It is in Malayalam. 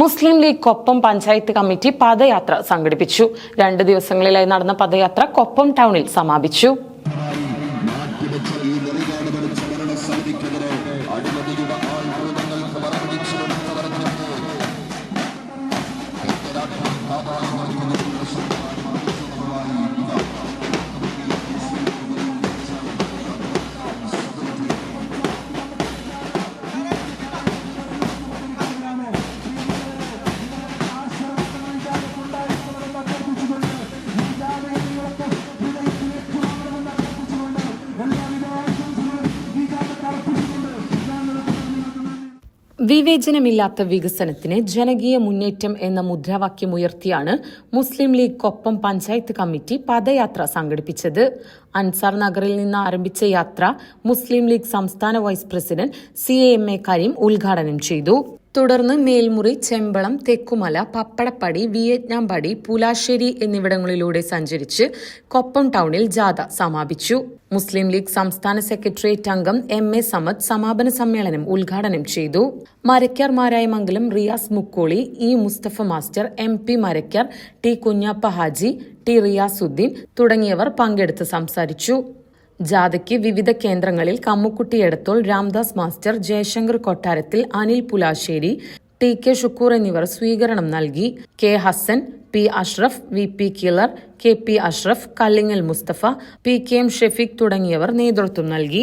മുസ്ലിം ലീഗ് കൊപ്പം പഞ്ചായത്ത് കമ്മിറ്റി പദയാത്ര സംഘടിപ്പിച്ചു. രണ്ട് ദിവസങ്ങളിലായി നടന്ന പദയാത്ര കൊപ്പം ടൗണിൽ സമാപിച്ചു. വിവേചനമില്ലാത്ത വികസനത്തിന് ജനകീയ മുന്നേറ്റം എന്ന മുദ്രാവാക്യം ഉയർത്തിയാണ് മുസ്ലിം ലീഗ് കൊപ്പം പഞ്ചായത്ത് കമ്മിറ്റി പദയാത്ര സംഘടിപ്പിച്ചത്. അൻസാർ നഗറിൽ നിന്ന് ആരംഭിച്ച യാത്ര മുസ്ലിം ലീഗ് സംസ്ഥാന vice president C A M A Kareem ഉദ്ഘാടനം ചെയ്തു. തുടർന്ന് മേൽമുറി ചെമ്പളം തെക്കുമല പപ്പടപ്പടി വിയറ്റ്നാം പടി പുലാശ്ശേരി എന്നിവിടങ്ങളിലൂടെ സഞ്ചരിച്ച് കൊപ്പം ടൗണിൽ ജാഥ സമാപിച്ചു. മുസ്ലിം ലീഗ് സംസ്ഥാന സെക്രട്ടേറിയറ്റ് അംഗം എം എ സമദ് സമാപന സമ്മേളനം ഉദ്ഘാടനം ചെയ്തു. Marakkar Marayamangalam Riyas Mukkoli E Mustafa master M P Marakkar T Kunhappa Haji T Riyasuddin തുടങ്ങിയവർ പങ്കെടുത്ത് സംസാരിച്ചു. ജാഥയ്ക്ക് വിവിധ കേന്ദ്രങ്ങളിൽ Kammukkutty Edathol Ramdas master Jayashankar Kottarathil Anil Pulasseri T K Shukkur എന്നിവർ സ്വീകരണം നൽകി. K Hasan P Ashraf V P Kilar K P Ashraf Kallingal Mustafa P K M Shefeeq തുടങ്ങിയവർ നേതൃത്വം നൽകി.